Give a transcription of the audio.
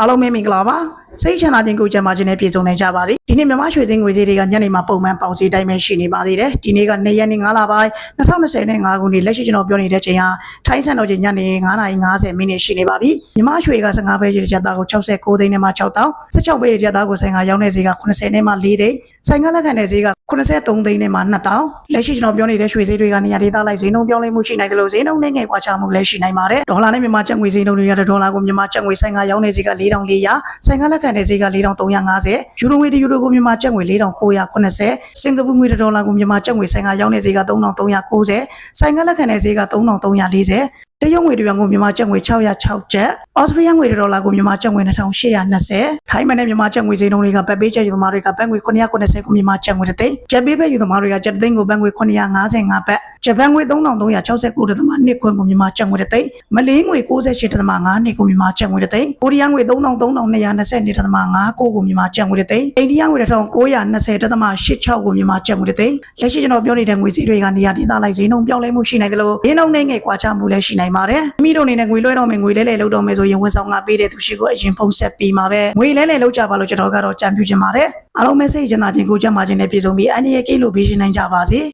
အားလုံးပဲမင်္ဂလာပါစိတ်ချမ်းသာခြင်းကိုကြံပါခြင်းနဲ့ပြည့်စုံနိုင်ကြပါစေဒီနေ့မြန်မာရွှေစင်းငွေဈေးတွေကညနေမှာပုံမှန်ပေါင်စည်းတိုင်းပဲရှိနေပါသေးတယ်ဒီနေ့က2ရက်နေ့9လပိုင်း2025ခုနှစ်လက်ရှိကျွန်တော်ပြောနေတဲ့ချိန်ဟာထိုင်းစံတော်ချိန်ညနေ9:50မိနစ်ရှိနေပါပြီမြန်မာရွှေက15ပဲရက်သားကို69သိန်းနဲ့မှ6တောင်း16ပဲရက်သားကိုဆိုင်ကရောင်းတဲ့ဈေးက80နဲ့မှ4သိန်းဆိုင်ကလက်ခံတဲ့ဈေးက83သိန်းနဲ့မှ2တောင်းလက်ရှိကျွန်တော်ပြောနေတဲ့ရွှေဈေးတွေကနေရာဒေသလိုက်ဈေးနှုန်းပြောင်းလဲမှုရှိနိုင်တယ်လို့ဈေးနှုန်းနဲ့ငယ်ကွာခြားမှုလည်းရှိနိုင်ပါတယ်ဒေါ်လာနဲ့မြန်မာကျပ်ငွေဈေးနှုန်းတွေရတဲ့ဒေါ်လာကိုမြန်မာကျပ်ငွေဆိုင်ကရောင်းတဲ့ဈေးက4400ဆိုင်ကလက်ခံတဲ့ဈေးက4350ယူရိုငွေတယူရိုကိုမြန်မာကျပ်ငွေ4980စင်ကာပူငွေတစ်ဒေါ်လာကိုမြန်မာကျပ်ငွေဆိုင်ကရောင်းတဲ့ဈေးက3390ဆိုင်ကလက်ခံတဲ့ဈေးက3340 တရုတ်ငွေတရွန်ကိုမြန်မာကျပ်ငွေ606ကျပ်ဩစတြေးလျငွေတစ်ဒေါ်လာကိုမြန်မာကျပ်ငွေ2820ထိုင်းမန်နဲ့မြန်မာကျပ်ငွေဈေးနှုန်းတွေကပတ်ပေးချက်ယူသမားတွေကဘတ်ငွေ990ကိုမြန်မာကျပ်ငွေတစ်သိန်းကျပ်ပေးပဲယူသမားတွေကကျပ်သိန်းကိုဘတ်ငွေ955ဘတ်ဂျပန်ငွေ3369ဒသမ2ခွန်းကိုမြန်မာကျပ်ငွေတစ်သိန်းမလေးငွေ68ဒသမ5နှစ်ကိုမြန်မာကျပ်ငွေတစ်သိန်းကိုရီးယားငွေ3322ဒသမ5ကိုကိုမြန်မာကျပ်ငွေတစ်သိန်းအိန္ဒိယငွေ1920ဒသမ86ကိုမြန်မာကျပ်ငွေတစ်သိန်းလက်ရှိကျွန်တော်ပြောနေတဲ့ငွေဈေးတွေကနေရာဒေသလိုက်ဈေးနှုန်းပြောင်းလဲမှုရှိနိုင်တယ်လို့ဈေးနှုန်းနဲ့ငယ်ကွာခြားမှုလည်းရှိနိုင်ပါတယ်။မိတို့အနေနဲ့ငွေလွှဲတော့မယ်ငွေလဲလဲလောက်တော့မယ်ဆိုရင်ဝန်ဆောင်ကပေးတဲ့သူရှိကိုအရင်ဖုံးဆက်ပြီးမှာပဲငွေလဲလဲလောက်ကြပါလို့ကျွန်တော်ကတော့ကြံပြူချင်ပါတယ်။အားလုံးပဲစိတ်ချမ်းသာခြင်းကိုကြံ့မာခြင်းနဲ့ပြည့်စုံပြီးအန္တရာယ်ကင်းလို့ပြီးရှင်းနိုင်ကြပါစေ။